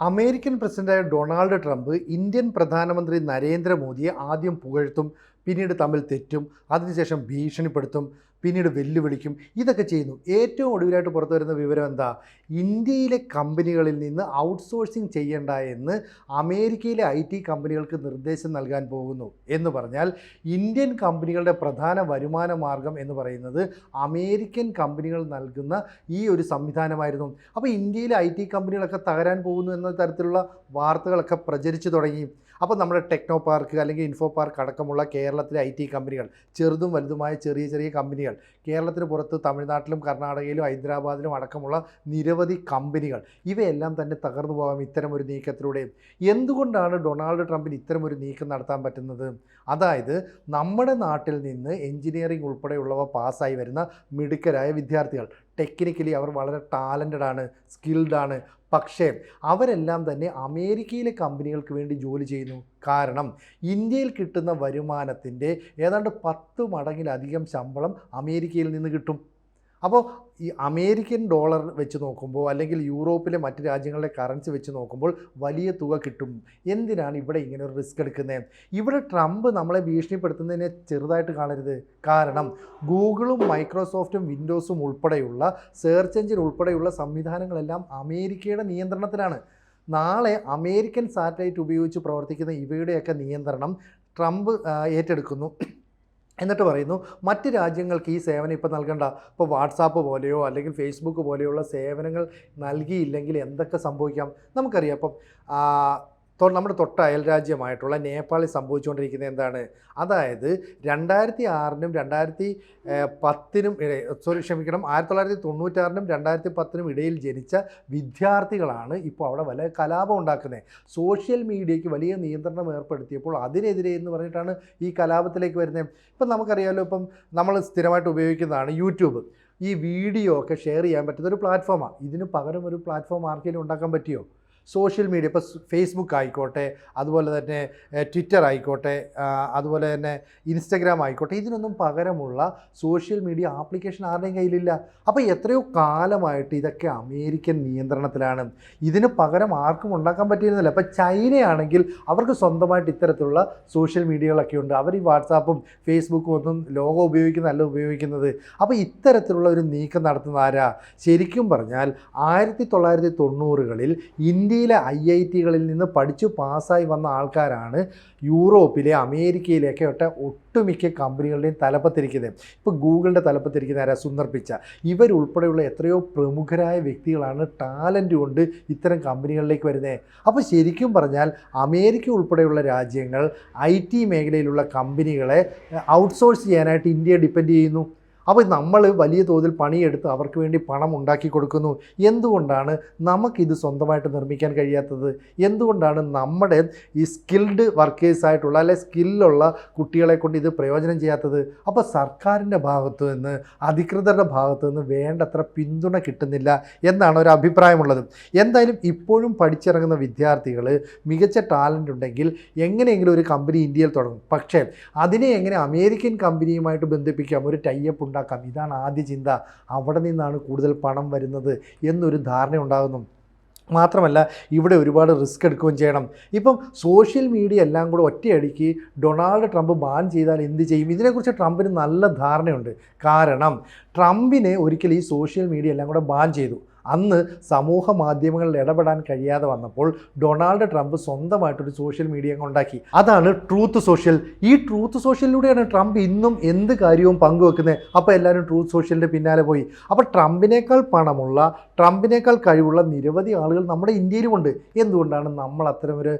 American പ്രസിഡന്റായ Donald Trump Indian പ്രധാനമന്ത്രി നരേന്ദ്രമോദിയെ ആദ്യം പുകഴ്ത്തും പിന്നീട് തമ്മിൽ തെറ്റും അതിനുശേഷം ഭീഷണിപ്പെടുത്തും പിന്നീട് വെല്ലുവിളിക്കും ഇതൊക്കെ ചെയ്യുന്നു. ഏറ്റവും ഒടുവിലായിട്ട് പുറത്തു വരുന്ന വിവരം എന്താ? ഇന്ത്യയിലെ കമ്പനികളിൽ നിന്ന് ഔട്ട്സോഴ്സിങ് ചെയ്യേണ്ട എന്ന് അമേരിക്കയിലെ ഐ ടി കമ്പനികൾക്ക് നിർദ്ദേശം നൽകാൻ പോകുന്നു എന്ന് പറഞ്ഞാൽ ഇന്ത്യൻ കമ്പനികളുടെ പ്രധാന വരുമാന മാർഗം എന്ന് പറയുന്നത് അമേരിക്കൻ കമ്പനികൾ നൽകുന്ന ഈ ഒരു സംവിധാനമായിരുന്നു. അപ്പോൾ ഇന്ത്യയിലെ ഐ ടി കമ്പനികളൊക്കെ തകരാൻ പോകുന്നു എന്ന തരത്തിലുള്ള വാർത്തകളൊക്കെ പ്രചരിച്ചു തുടങ്ങി. അപ്പോൾ നമ്മുടെ ടെക്നോ പാർക്ക് അല്ലെങ്കിൽ ഇൻഫോ പാർക്ക് അടക്കമുള്ള കേരളത്തിലെ ഐ ടി കമ്പനികൾ ചെറുതും വലുതുമായ ചെറിയ ചെറിയ കമ്പനികൾ കേരളത്തിന് പുറത്ത് തമിഴ്നാട്ടിലും കർണാടകയിലും ഹൈദരാബാദിലും അടക്കമുള്ള നിരവധി കമ്പനികൾ ഇവയെല്ലാം തന്നെ തകർന്നു പോകാം ഇത്തരമൊരു ഒരു നീക്കത്തിലൂടെ എന്തുകൊണ്ടാണ് ഡൊണാൾഡ് ട്രംപിന് ഇത്തരമൊരു നീക്കം നടത്താൻ പറ്റുന്നത്? അതായത് നമ്മുടെ നാട്ടിൽ നിന്ന് എഞ്ചിനീയറിംഗ് ഉൾപ്പെടെയുള്ളവ പാസ്സായി വരുന്ന മിടുക്കരായ വിദ്യാർത്ഥികൾ ടെക്നിക്കലി അവർ വളരെ ടാലന്റഡ് ആണ് സ്കിൽഡ് ആണ് പക്ഷേ അവരെല്ലാം തന്നെ അമേരിക്കയിലെ കമ്പനികൾക്ക് വേണ്ടി ജോലി ചെയ്യുന്നു. കാരണം ഇന്ത്യയിൽ കിട്ടുന്ന വരുമാനത്തിന്റെ ഏതാണ്ട് പത്ത് മടങ്ങിലധികം ശമ്പളം അമേരിക്കയിൽ നിന്ന് കിട്ടും. അപ്പോൾ ഈ അമേരിക്കൻ ഡോളർ വെച്ച് നോക്കുമ്പോൾ അല്ലെങ്കിൽ യൂറോപ്പിലെ മറ്റ് രാജ്യങ്ങളുടെ കറൻസി വെച്ച് നോക്കുമ്പോൾ വലിയ തുക കിട്ടും. എന്തിനാണ് ഇവിടെ ഇങ്ങനെ ഒരു റിസ്ക് എടുക്കുന്നത്? ഇവിടെ ട്രംപ് നമ്മളെ ഭീഷണിപ്പെടുത്തുന്നതിനെ ചെറുതായിട്ട് കാണരുത്. കാരണം ഗൂഗിളും മൈക്രോസോഫ്റ്റും വിൻഡോസും ഉൾപ്പെടെയുള്ള സെർച്ച് എഞ്ചിൻ ഉൾപ്പെടെയുള്ള സംവിധാനങ്ങളെല്ലാം അമേരിക്കയുടെ നിയന്ത്രണത്തിലാണ്. നാളെ അമേരിക്കൻ സാറ്റലൈറ്റ് ഉപയോഗിച്ച് പ്രവർത്തിക്കുന്ന ഇവയുടെയൊക്കെ നിയന്ത്രണം ട്രംപ് ഏറ്റെടുക്കുന്നു. എന്നിട്ട് പറയുന്നു മറ്റ് രാജ്യങ്ങൾക്ക് ഈ സേവനം ഇപ്പോൾ നൽകേണ്ട. ഇപ്പോൾ വാട്സാപ്പ് പോലെയോ അല്ലെങ്കിൽ ഫേസ്ബുക്ക് പോലെയുള്ള സേവനങ്ങൾ നൽകിയില്ലെങ്കിൽ എന്തൊക്കെ സംഭവിക്കാം? നമുക്കറിയാം. തൊ- നമ്മുടെ തൊട്ട അയൽ രാജ്യമായിട്ടുള്ള നേപ്പാളിൽ സംഭവിച്ചുകൊണ്ടിരിക്കുന്നത് എന്താണ്? അതായത് രണ്ടായിരത്തി ആറിനും രണ്ടായിരത്തി പത്തിനും സോറി ക്ഷമിക്കണം ആയിരത്തി തൊള്ളായിരത്തി തൊണ്ണൂറ്റാറിനും രണ്ടായിരത്തി പത്തിനും ഇടയിൽ ജനിച്ച വിദ്യാർത്ഥികളാണ് ഇപ്പോൾ അവിടെ വലിയ കലാപം ഉണ്ടാക്കുന്നത്. സോഷ്യൽ മീഡിയയ്ക്ക് വലിയ നിയന്ത്രണം ഏർപ്പെടുത്തിയപ്പോൾ അതിനെതിരെ എന്ന് പറഞ്ഞിട്ടാണ് ഈ കലാപത്തിലേക്ക് വരുന്നത്. ഇപ്പം നമുക്കറിയാമല്ലോ ഇപ്പം നമ്മൾ സ്ഥിരമായിട്ട് ഉപയോഗിക്കുന്നതാണ് യൂട്യൂബ്. ഈ വീഡിയോ ഒക്കെ ഷെയർ ചെയ്യാൻ പറ്റുന്ന ഒരു പ്ലാറ്റ്ഫോമാണ്. ഇതിന് പകരം ഒരു പ്ലാറ്റ്ഫോം ആർക്കെങ്കിലും ഉണ്ടാക്കാൻ പറ്റിയോ? സോഷ്യൽ മീഡിയ ഇപ്പോൾ ഫേസ്ബുക്ക് ആയിക്കോട്ടെ അതുപോലെ തന്നെ ട്വിറ്റർ ആയിക്കോട്ടെ അതുപോലെ തന്നെ ഇൻസ്റ്റഗ്രാം ആയിക്കോട്ടെ ഇതിനൊന്നും പകരമുള്ള സോഷ്യൽ മീഡിയ ആപ്ലിക്കേഷൻ ആരുടെയും കയ്യിലില്ല. അപ്പോൾ എത്രയോ കാലമായിട്ട് ഇതൊക്കെ അമേരിക്കൻ നിയന്ത്രണത്തിലാണ്. ഇതിന് പകരം ആർക്കും ഉണ്ടാക്കാൻ പറ്റിയിരുന്നില്ല. അപ്പോൾ ചൈനയാണെങ്കിൽ അവർക്ക് സ്വന്തമായിട്ട് ഇത്തരത്തിലുള്ള സോഷ്യൽ മീഡിയകളൊക്കെ ഉണ്ട്. അവർ ഈ വാട്സാപ്പും ഫേസ്ബുക്കും ഒന്നും ലോകം ഉപയോഗിക്കുന്നതല്ല ഉപയോഗിക്കുന്നത്. അപ്പോൾ ഇത്തരത്തിലുള്ള ഒരു നീക്കം നടത്തുന്ന ആരാ? ശരിക്കും പറഞ്ഞാൽ ആയിരത്തി തൊള്ളായിരത്തി തൊണ്ണൂറുകളിൽ ഇന്ത്യയിലെ ഐ ഐ ടികളിൽ നിന്ന് പഠിച്ചു പാസ്സായി വന്ന ആൾക്കാരാണ് യൂറോപ്പിലെ അമേരിക്കയിലെയൊക്കെ ഒട്ട ഒട്ടുമിക്ക കമ്പനികളുടെയും തലപ്പത്തിരിക്കുന്നത്. ഇപ്പോൾ ഗൂഗിളിന്റെ തലപ്പത്തിരിക്കുന്ന ആരാ? സുന്ദർ പിച്ച. ഇവരുൾപ്പെടെയുള്ള എത്രയോ പ്രമുഖരായ വ്യക്തികളാണ് ടാലന്റ് കൊണ്ട് ഇത്തരം കമ്പനികളിലേക്ക് വരുന്നത് അപ്പോൾ ശരിക്കും പറഞ്ഞാൽ അമേരിക്ക ഉൾപ്പെടെയുള്ള രാജ്യങ്ങൾ ഐ മേഖലയിലുള്ള കമ്പനികളെ ഔട്ട്സോഴ്സ് ചെയ്യാനായിട്ട് ഇന്ത്യയെ ഡിപ്പെൻഡ് ചെയ്യുന്നു. അപ്പോൾ നമ്മൾ വലിയ തോതിൽ പണിയെടുത്ത് അവർക്ക് വേണ്ടി പണം ഉണ്ടാക്കി കൊടുക്കുന്നു. എന്തുകൊണ്ടാണ് നമുക്കിത് സ്വന്തമായിട്ട് നിർമ്മിക്കാൻ കഴിയാത്തത്? എന്തുകൊണ്ടാണ് നമ്മുടെ ഈ സ്കിൽഡ് വർക്കേഴ്സായിട്ടുള്ള അല്ലെ സ്കില്ലുള്ള കുട്ടികളെ കൊണ്ട് ഇത് പ്രയോജനം ചെയ്യാത്തത്? അപ്പോൾ സർക്കാരിന്റെ ഭാഗത്തു നിന്ന് അധികൃതരുടെ ഭാഗത്തു നിന്ന് വേണ്ടത്ര പിന്തുണ കിട്ടുന്നില്ല എന്നാണ് ഒരു അഭിപ്രായമുള്ളത്. എന്തായാലും ഇപ്പോഴും പഠിച്ചിറങ്ങുന്ന വിദ്യാർത്ഥികൾ മികച്ച ടാലന്റ് ഉണ്ടെങ്കിൽ എങ്ങനെയെങ്കിലും ഒരു കമ്പനി ഇന്ത്യയിൽ തുടങ്ങും. പക്ഷേ അതിനെ എങ്ങനെ അമേരിക്കൻ കമ്പനിയുമായിട്ട് ബന്ധിപ്പിക്കാം? ഒരു ടൈപ്പ് ഉണ്ടാക്കാം. ഇതാണ് ആദ്യ ചിന്ത. അവിടെ നിന്നാണ് കൂടുതൽ പണം വരുന്നത് എന്നൊരു ധാരണ ഉണ്ടാകുന്നു. മാത്രമല്ല ഇവിടെ ഒരുപാട് റിസ്ക് എടുക്കുകയും ചെയ്യണം. ഇപ്പം സോഷ്യൽ മീഡിയ എല്ലാം കൂടെ ഒറ്റയടിക്ക് ഡൊണാൾഡ് ട്രംപ് ബാൻ ചെയ്താൽ എന്ത് ചെയ്യും? ഇതിനെക്കുറിച്ച് ട്രംപിന് നല്ല ധാരണയുണ്ട്. കാരണം ട്രംപിനെ ഒരിക്കൽ ഈ സോഷ്യൽ മീഡിയ എല്ലാം കൂടെ ബാൻ ചെയ്തു. അന്ന് സമൂഹ മാധ്യമങ്ങളിൽ ഇടപെടാൻ കഴിയാതെ വന്നപ്പോൾ ഡൊണാൾഡ് ട്രംപ് സ്വന്തമായിട്ടൊരു സോഷ്യൽ മീഡിയ ഉണ്ടാക്കി. അതാണ് ട്രൂത്ത് സോഷ്യൽ. ഈ ട്രൂത്ത് സോഷ്യലിലൂടെയാണ് ട്രംപ് ഇന്നും എന്ത് കാര്യവും പങ്കുവെക്കുന്നത് അപ്പോൾ എല്ലാവരും ട്രൂത്ത് സോഷ്യലിന്റെ പിന്നാലെ പോയി. അപ്പോൾ ട്രംപിനേക്കാൾ പണമുള്ള ട്രംപിനേക്കാൾ കഴിവുള്ള നിരവധി ആളുകൾ നമ്മുടെ ഇന്ത്യയിലുമുണ്ട്. എന്തുകൊണ്ടാണ് നമ്മൾ അത്തരമൊരു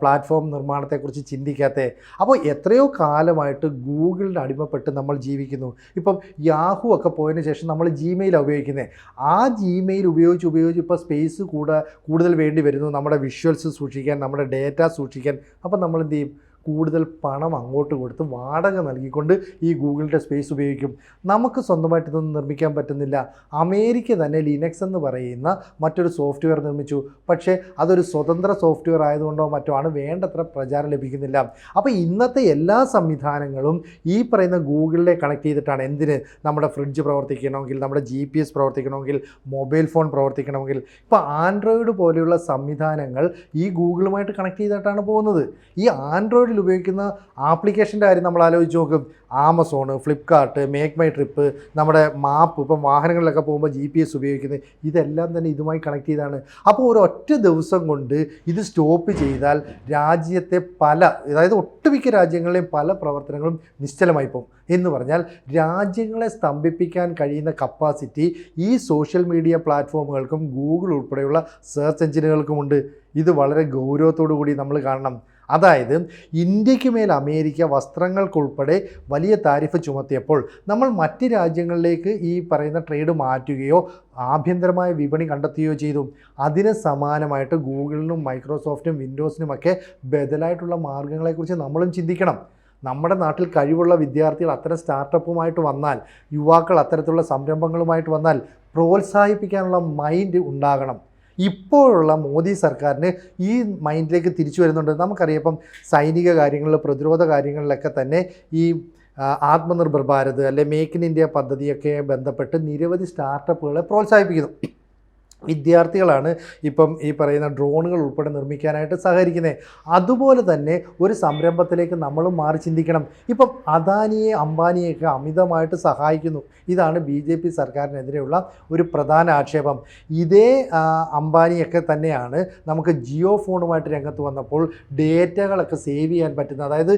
പ്ലാറ്റ്ഫോം നിർമ്മാണത്തെക്കുറിച്ച് ചിന്തിക്കാത്തത്? അപ്പോൾ എത്രയോ കാലമായിട്ട് ഗൂഗിളിന്റെ അടിമപ്പെട്ട് നമ്മൾ ജീവിക്കുന്നു. ഇപ്പം യാഹു ഒക്കെ പോയതിന് ശേഷം നമ്മൾ ജിമെയിലാണ് ഉപയോഗിക്കുന്നത് ആ ജിമെയിൽ ഉപയോഗിച്ച് ഉപയോഗിച്ച് ഇപ്പോൾ സ്പേസ് കൂടെ കൂടുതൽ വേണ്ടി വരുന്നു. നമ്മുടെ വിഷ്വൽസ് സൂക്ഷിക്കാൻ നമ്മുടെ ഡേറ്റ സൂക്ഷിക്കാൻ. അപ്പോൾ നമ്മൾ എന്ത് ചെയ്യും? കൂടുതൽ പണം അങ്ങോട്ട് കൊടുത്ത് വാടക നൽകിക്കൊണ്ട് ഈ ഗൂഗിളിന്റെ സ്പേസ് ഉപയോഗിക്കും. നമുക്ക് സ്വന്തമായിട്ട് ഇതൊന്നും നിർമ്മിക്കാൻ പറ്റുന്നില്ല. അമേരിക്ക തന്നെ ലിനക്സ് എന്ന് പറയുന്ന മറ്റൊരു സോഫ്റ്റ്വെയർ നിർമ്മിച്ചു. പക്ഷേ അതൊരു സ്വതന്ത്ര സോഫ്റ്റ്വെയർ ആയതുകൊണ്ടോ മറ്റോ ആണ് വേണ്ടത്ര പ്രചാരം ലഭിക്കുന്നില്ല. അപ്പോൾ ഇന്നത്തെ എല്ലാ സംവിധാനങ്ങളും ഈ പറയുന്ന ഗൂഗിളിലെ കണക്ട് ചെയ്തിട്ടാണ്. എന്തിന്? നമ്മുടെ ഫ്രിഡ്ജ് പ്രവർത്തിക്കണമെങ്കിൽ നമ്മുടെ ജി പി എസ് പ്രവർത്തിക്കണമെങ്കിൽ മൊബൈൽ ഫോൺ പ്രവർത്തിക്കണമെങ്കിൽ. ഇപ്പോൾ ആൻഡ്രോയിഡ് പോലെയുള്ള സംവിധാനങ്ങൾ ഈ ഗൂഗിളുമായിട്ട് കണക്ട് ചെയ്തിട്ടാണ് പോകുന്നത്. ഈ ആൻഡ്രോയിഡിൽ ഉപയോഗിക്കുന്ന ആപ്ലിക്കേഷന്റെ കാര്യം നമ്മൾ ആലോചിച്ച് നോക്കും. Amazon Flipkart make my trip നമ്മുടെ മാപ്പ് ഇപ്പം വാഹനങ്ങളിലൊക്കെ പോകുമ്പോൾ ജി പി എസ് ഉപയോഗിക്കുന്നത് ഇതെല്ലാം തന്നെ ഇതുമായി കണക്ട് ചെയ്താണ്. അപ്പോൾ ഒരൊറ്റ ദിവസം കൊണ്ട് ഇത് സ്റ്റോപ്പ് ചെയ്താൽ രാജ്യത്തെ പല അതായത് ഒട്ടുമിക്ക രാജ്യങ്ങളിലെയും പല പ്രവർത്തനങ്ങളും നിശ്ചലമായി പോകും. എന്ന് പറഞ്ഞാൽ രാജ്യങ്ങളെ സ്തംഭിപ്പിക്കാൻ കഴിയുന്ന കപ്പാസിറ്റി ഈ സോഷ്യൽ മീഡിയ പ്ലാറ്റ്ഫോമുകൾക്കും ഗൂഗിൾ ഉൾപ്പെടെയുള്ള സെർച്ച് എഞ്ചിനുകൾക്കുമുണ്ട് ഇത് വളരെ ഗൗരവത്തോടു കൂടി നമ്മൾ കാണണം. അതായത് ഇന്ത്യയ്ക്ക് മേൽ അമേരിക്ക വസ്ത്രങ്ങൾക്കുൾപ്പെടെ വലിയ താരിഫ് ചുമത്തിയപ്പോൾ നമ്മൾ മറ്റ് രാജ്യങ്ങളിലേക്ക് ഈ പറയുന്ന ട്രേഡ് മാറ്റുകയോ ആഭ്യന്തരമായ വിപണി കണ്ടെത്തുകയോ ചെയ്തു. അതിന് സമാനമായിട്ട് ഗൂഗിളിനും മൈക്രോസോഫ്റ്റിനും വിൻഡോസിനുമൊക്കെ ബദലായിട്ടുള്ള മാർഗങ്ങളെക്കുറിച്ച് നമ്മളും ചിന്തിക്കണം. നമ്മുടെ നാട്ടിൽ കഴിവുള്ള വിദ്യാർത്ഥികൾ അത്തരം സ്റ്റാർട്ടപ്പുമായിട്ട് വന്നാൽ യുവാക്കൾ അത്തരത്തിലുള്ള സംരംഭങ്ങളുമായിട്ട് വന്നാൽ പ്രോത്സാഹിപ്പിക്കാനുള്ള മൈൻഡ് ഉണ്ടാകണം. ഇപ്പോഴുള്ള മോദി സർക്കാരിന് ഈ മൈൻഡിലേക്ക് തിരിച്ചു വരുന്നുണ്ട്. നമുക്കറിയാം സൈനിക കാര്യങ്ങളിൽ പ്രതിരോധ കാര്യങ്ങളിലൊക്കെ തന്നെ ഈ ആത്മനിർഭർ ഭാരത് അല്ലെ മേക്ക് ഇൻ ഇന്ത്യ പദ്ധതിയൊക്കെ ബന്ധപ്പെട്ട് നിരവധി സ്റ്റാർട്ടപ്പുകളെ പ്രോത്സാഹിപ്പിക്കുന്നു. വിദ്യാർത്ഥികളാണ് ഇപ്പം ഈ പറയുന്ന ഡ്രോണുകൾ ഉൾപ്പെടെ നിർമ്മിക്കാനായിട്ട് സഹകരിക്കുന്നത് അതുപോലെ തന്നെ ഒരു സംരംഭത്തിലേക്ക് നമ്മൾ മാറി ചിന്തിക്കണം. ഇപ്പം അദാനിയെ അംബാനിയെയൊക്കെ അമിതമായിട്ട് സഹായിക്കുന്നു. ഇതാണ് ബി ജെ പി സർക്കാരിനെതിരെയുള്ള ഒരു പ്രധാന ആക്ഷേപം. ഇതേ അംബാനിയൊക്കെ തന്നെയാണ് നമുക്ക് ജിയോ ഫോണുമായിട്ട് രംഗത്ത് വന്നപ്പോൾ ഡേറ്റകളൊക്കെ സേവ് ചെയ്യാൻ പറ്റുന്ന അതായത്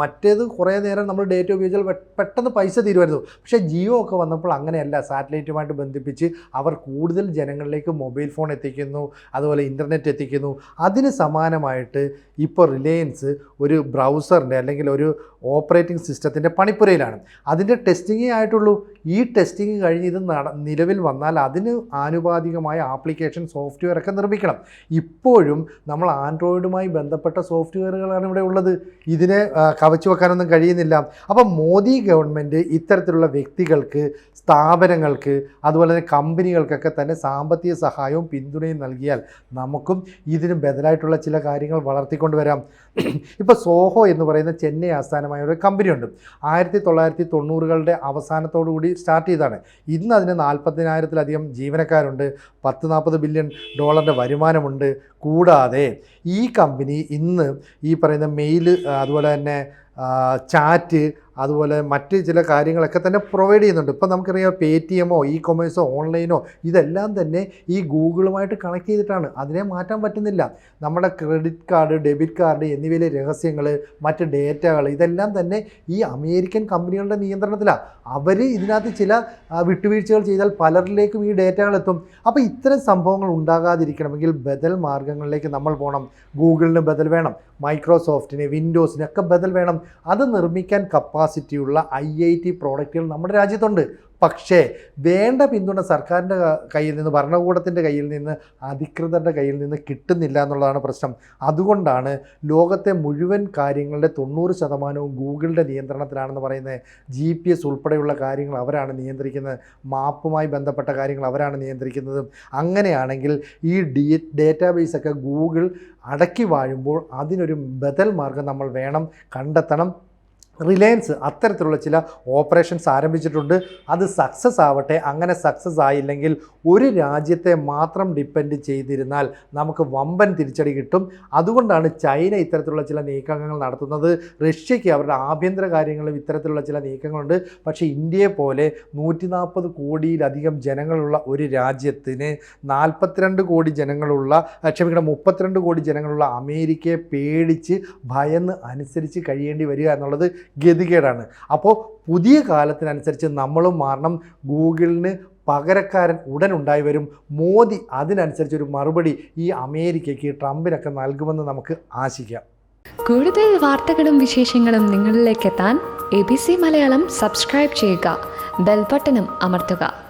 മറ്റേത് കുറേ നേരം നമ്മൾ ഡേറ്റ ഉപയോഗിച്ചാൽ പെട്ടെന്ന് പൈസ തീരുമായിരുന്നു പക്ഷേ ജിയോ ഒക്കെ വന്നപ്പോൾ അങ്ങനെയല്ല. സാറ്റലൈറ്റുമായിട്ട് ബന്ധിപ്പിച്ച് അവർ കൂടുതൽ ജനങ്ങളിലേക്ക് മൊബൈൽ ഫോൺ എത്തിക്കുന്നു അതുപോലെ ഇന്റർനെറ്റ് എത്തിക്കുന്നു. അതിന് സമാനമായിട്ട് ഇപ്പോൾ റിലയൻസ് ഒരു ബ്രൗസറിന്റെ അല്ലെങ്കിൽ ഒരു ഓപ്പറേറ്റിംഗ് സിസ്റ്റത്തിന്റെ പണിപ്പുരയിലാണ്. അതിന്റെ ടെസ്റ്റിങ്ങേ ആയിട്ടുള്ളൂ. ഈ ടെസ്റ്റിംഗ് കഴിഞ്ഞ് ഇത് നിലവിൽ വന്നാൽ അതിന് ആനുപാതികമായ ആപ്ലിക്കേഷൻ സോഫ്റ്റ്വെയർ ഒക്കെ നിർമ്മിക്കണം. ഇപ്പോഴും നമ്മൾ ആൻഡ്രോയിഡുമായി ബന്ധപ്പെട്ട സോഫ്റ്റ്വെയറുകളാണ് ഇവിടെ ഉള്ളത്. ഇതിനെ കവച്ചു വെക്കാനൊന്നും കഴിയുന്നില്ല. അപ്പം മോദി ഗവൺമെന്റ് ഇത്തരത്തിലുള്ള വ്യക്തികൾക്ക് സ്ഥാപനങ്ങൾക്ക് അതുപോലെ തന്നെ കമ്പനികൾക്കൊക്കെ തന്നെ സാമ്പത്തിക സഹായവും പിന്തുണയും നൽകിയാൽ നമുക്കും ഇതിന് ബദലായിട്ടുള്ള ചില കാര്യങ്ങൾ വളർത്തിക്കൊണ്ട് വരാം. ഇപ്പോൾ സോഹോ എന്ന് പറയുന്ന ചെന്നൈ ആസ്ഥാനമായ ഒരു കമ്പനിയുണ്ട്. ആയിരത്തി തൊള്ളായിരത്തി തൊണ്ണൂറുകളുടെ അവസാനത്തോടു കൂടി സ്റ്റാർട്ട് ചെയ്താണ്. ഇന്ന് അതിന് നാൽപ്പതിനായിരത്തിലധികം ജീവനക്കാരുണ്ട്. പത്ത് നാൽപ്പത് ബില്യൺ ഡോളറിന്റെ വരുമാനമുണ്ട്. കൂടാതെ ഈ കമ്പനി ഇന്ന് ഈ പറയുന്ന മെയിൽ അതുപോലെ തന്നെ ചാറ്റ് അതുപോലെ മറ്റ് ചില കാര്യങ്ങളൊക്കെ തന്നെ പ്രൊവൈഡ് ചെയ്യുന്നുണ്ട്. ഇപ്പം നമുക്കറിയാം പേ ടി എമ്മോ ഇ കൊമേഴ്സോ ഓൺലൈനോ ഇതെല്ലാം തന്നെ ഈ ഗൂഗിളുമായിട്ട് കണക്ട് ചെയ്തിട്ടാണ്. അതിനെ മാറ്റാൻ പറ്റുന്നില്ല. നമ്മുടെ ക്രെഡിറ്റ് കാർഡ് ഡെബിറ്റ് കാർഡ് എന്നിവയിലെ രഹസ്യങ്ങൾ മറ്റ് ഡേറ്റകൾ ഇതെല്ലാം തന്നെ ഈ അമേരിക്കൻ കമ്പനികളുടെ നിയന്ത്രണത്തിലാണ് അവർ ഇതിനകത്ത് ചില വിട്ടുവീഴ്ചകൾ ചെയ്താൽ പലരിലേക്കും ഈ ഡേറ്റകൾ എത്തും അപ്പോൾ ഇത്തരം സംഭവങ്ങൾ ഉണ്ടാകാതിരിക്കണമെങ്കിൽ ബദൽ മാർഗങ്ങളിലേക്ക് നമ്മൾ പോകണം ഗൂഗിളിന് ബദൽ വേണം. മൈക്രോസോഫ്റ്റിന് വിൻഡോസിന് ഒക്കെ ബദൽ വേണം. അത് നിർമ്മിക്കാൻ കപ്പാസിറ്റിയുള്ള ഐ ഐ ടി പ്രോഡക്റ്റുകൾ നമ്മുടെ രാജ്യത്തുണ്ട്. പക്ഷേ വേണ്ട പിന്തുണ സർക്കാരിന്റെ കയ്യിൽ നിന്ന് ഭരണകൂടത്തിന്റെ കയ്യിൽ നിന്ന് അധികൃതരുടെ കയ്യിൽ നിന്ന് കിട്ടുന്നില്ല എന്നുള്ളതാണ് പ്രശ്നം. അതുകൊണ്ടാണ് ലോകത്തെ മുഴുവൻ കാര്യങ്ങളുടെ തൊണ്ണൂറ് ശതമാനവും ഗൂഗിളിന്റെ നിയന്ത്രണത്തിലാണെന്ന് പറയുന്നത്. ജി പി എസ് ഉൾപ്പെടെയുള്ള കാര്യങ്ങൾ അവരാണ് നിയന്ത്രിക്കുന്നത്. മാപ്പുമായി ബന്ധപ്പെട്ട കാര്യങ്ങൾ അവരാണ് നിയന്ത്രിക്കുന്നതും. അങ്ങനെയാണെങ്കിൽ ഈ ഡി ഡേറ്റാബേസൊക്കെ ഗൂഗിൾ അടക്കി വാഴുമ്പോൾ അതിനൊരു ബദൽ മാർഗം നമ്മൾ വേണം കണ്ടെത്തണം. റിലയൻസ് അത്തരത്തിലുള്ള ചില ഓപ്പറേഷൻസ് ആരംഭിച്ചിട്ടുണ്ട്. അത് സക്സസ് ആവട്ടെ അങ്ങനെ സക്സസ് ആയില്ലെങ്കിൽ ഒരു രാജ്യത്തെ മാത്രം ഡിപ്പെൻഡ് ചെയ്തിരുന്നാൽ നമുക്ക് വമ്പൻ തിരിച്ചടി കിട്ടും. അതുകൊണ്ടാണ് ചൈന ഇത്തരത്തിലുള്ള ചില നീക്കങ്ങൾ നടത്തുന്നത്. റഷ്യയ്ക്ക് അവരുടെ ആഭ്യന്തര കാര്യങ്ങളിലും ഇത്തരത്തിലുള്ള ചില നീക്കങ്ങളുണ്ട്. പക്ഷേ ഇന്ത്യയെ പോലെ നൂറ്റി നാൽപ്പത് കോടിയിലധികം ജനങ്ങളുള്ള ഒരു രാജ്യത്തിന് നാൽപ്പത്തിരണ്ട് കോടി ജനങ്ങളുള്ള ക്ഷമിക്കണം മുപ്പത്തിരണ്ട് കോടി ജനങ്ങളുള്ള അമേരിക്കയെ പേടിച്ച് ഭയന്ന് അനുസരിച്ച് കഴിയേണ്ടി വരിക എന്നുള്ളത് ഗതികേടാണ്. അപ്പോൾ പുതിയ കാലത്തിനനുസരിച്ച് നമ്മളും മാറണം. ഗൂഗിളിന് പകരക്കാരൻ ഉടൻ ഉണ്ടായി വരും. മോദി അതിനനുസരിച്ചൊരു മറുപടി ഈ അമേരിക്കയ്ക്ക് ട്രംപിനൊക്കെ നൽകുമെന്ന് നമുക്ക് ആശിക്കാം. കൂടുതൽ വാർത്തകളും വിശേഷങ്ങളും നിങ്ങളിലേക്ക് എത്താൻ A B C Malayalam subscribe ചെയ്യുക. ബെൽബട്ടനും അമർത്തുക.